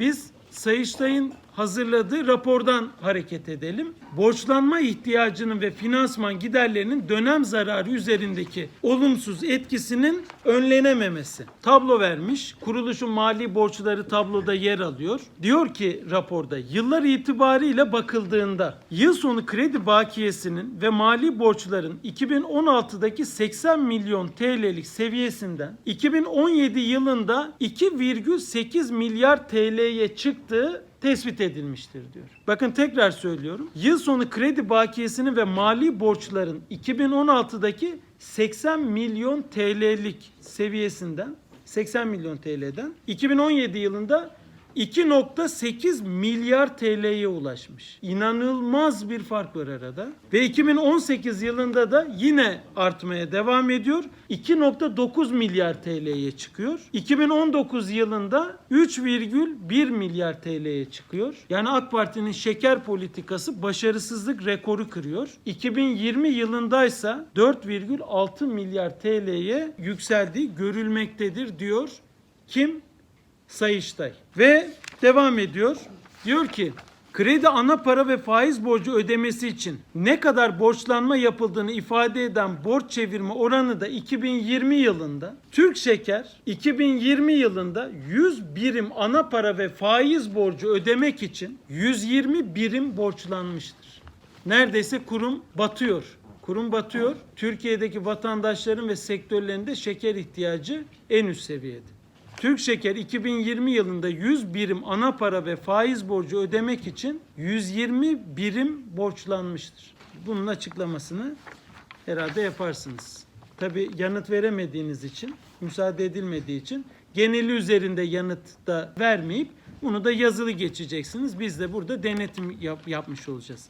Biz Sayıştay'ın hazırladığı rapordan hareket edelim. Borçlanma ihtiyacının ve finansman giderlerinin dönem zararı üzerindeki olumsuz etkisinin önlenememesi. Tablo vermiş. Kuruluşun mali borçları tabloda yer alıyor. Diyor ki raporda yıllar itibariyle bakıldığında yıl sonu kredi bakiyesinin ve mali borçların 2016'daki 80 milyon TL'lik seviyesinden 2017 yılında 2,8 milyar TL'ye çıktığı tespit edilmiştir diyor. Bakın tekrar söylüyorum. Yıl sonu kredi bakiyesinin ve mali borçların 2016'daki 80 milyon TL'lik seviyesinden 80 milyon TL'den 2017 yılında 2.8 milyar TL'ye ulaşmış. İnanılmaz bir fark var arada. Ve 2018 yılında da yine artmaya devam ediyor. 2.9 milyar TL'ye çıkıyor. 2019 yılında 3,1 milyar TL'ye çıkıyor. Yani AK Parti'nin şeker politikası başarısızlık rekoru kırıyor. 2020 yılındaysa 4,6 milyar TL'ye yükseldiği görülmektedir diyor. Kim? Sayıştay. Ve devam ediyor. Diyor ki kredi ana para ve faiz borcu ödemesi için ne kadar borçlanma yapıldığını ifade eden borç çevirme oranı da 2020 yılında Türk Şeker 2020 yılında 100 birim ana para ve faiz borcu ödemek için 120 birim borçlanmıştır. Neredeyse kurum batıyor. Kurum batıyor. Türkiye'deki vatandaşların ve sektörlerinde şeker ihtiyacı en üst seviyede. Türk Şeker 2020 yılında 100 birim ana para ve faiz borcu ödemek için 120 birim borçlanmıştır. Bunun açıklamasını herhalde yaparsınız. Tabi yanıt veremediğiniz için, müsaade edilmediği için geneli üzerinde yanıt da vermeyip bunu da yazılı geçeceksiniz. Biz de burada denetim yap- yapmış olacağız.